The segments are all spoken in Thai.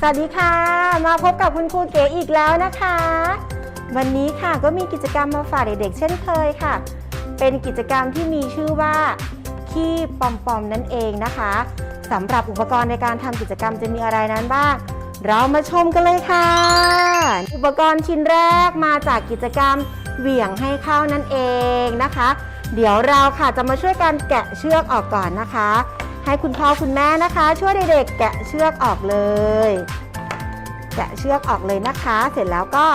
สวัสดีค่ะ มาพบกับคุณครูเก๋อีกแล้วนะคะ วันนี้ค่ะก็มีกิจกรรมมาฝากเด็กๆ เช่นเคยค่ะ เป็นกิจกรรมที่มีชื่อว่าขี้ปอมปอมนั่นเองนะคะสำหรับอุปกรณ์ในการทำกิจกรรมจะมีอะไรนั้นบ้าง เรามาชมกันเลยค่ะ อุปกรณ์ชิ้นแรกมาจากกิจกรรมเหวี่ยงให้เข้านั่นเองนะคะ เดี๋ยวเราค่ะจะมาช่วยกันแกะเชือกออกก่อนนะคะ ให้คุณพ่อคุณแม่นะคะ ช่วยเด็กๆแกะเชือกออกเลย แกะเชือกออกเลยนะคะ เสร็จแล้วก็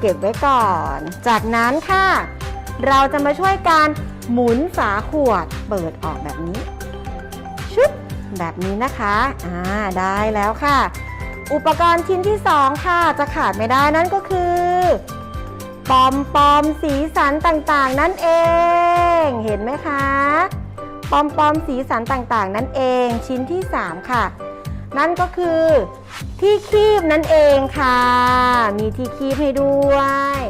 เก็บไว้ก่อน จากนั้นค่ะ เราจะมาช่วยกันหมุนฝาขวดเปิดออกแบบนี้ชุบแบบนี้นะคะอ่าได้แล้วค่ะ อุปกรณ์ชิ้นที่สองค่ะ จะขาดไม่ได้นั่นก็คือปอมปอมสีสันต่างๆ นั่นเอง เห็นไหมคะ ปอมปอมสีสันต่างๆ นั่นเองชิ้นที่ 3 ค่ะ นั่นก็คือที่คีบนั่นเองค่ะ มีที่คีบให้ด้วย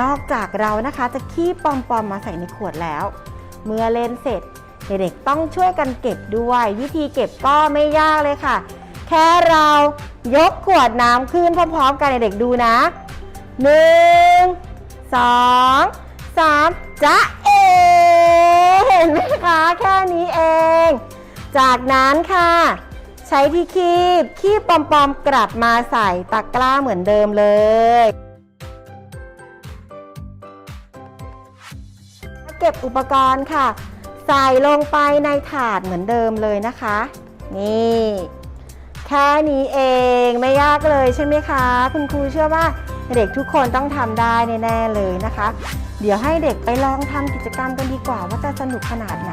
นอกจากเรานะคะจะขี้ปอมปอมๆมาใส่ในขวดแล้ว เมื่อเล่นเสร็จเด็กๆต้องช่วยกันเก็บด้วย วิธีเก็บก็ไม่ยากเลยค่ะ แค่เรายกขวดน้ำขึ้นพร้อมๆ กันเด็กๆดูนะหนึ่งสองสามจ้าเอเห็นไหมคะแค่นี้เอง จากนั้นค่ะ ใช้ที่คีบคีบปอมๆกลับมาใส่ตะกร้าเหมือนเดิมเลย เก็บอุปกรณ์ค่ะ ใส่ลงไปในถาดเหมือนเดิมเลยนะคะ นี่แค่นี้เองไม่ยากเลยใช่ไหมคะ คุณครูเชื่อว่าเด็กทุกคนต้องทำได้แน่ๆเลยนะคะ เดี๋ยวให้เด็กไปลองทำกิจกรรมกันดีกว่าว่าจะสนุกขนาดไหน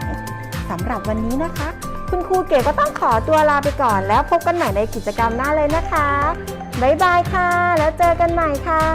สำหรับวันนี้นะคะ คุณครูเก๋ก็ต้องขอตัวลาไปก่อน แล้วพบกันใหม่ในกิจกรรมหน้าเลยนะคะบ๊ายบายค่ะ แล้วเจอกันใหม่ค่ะ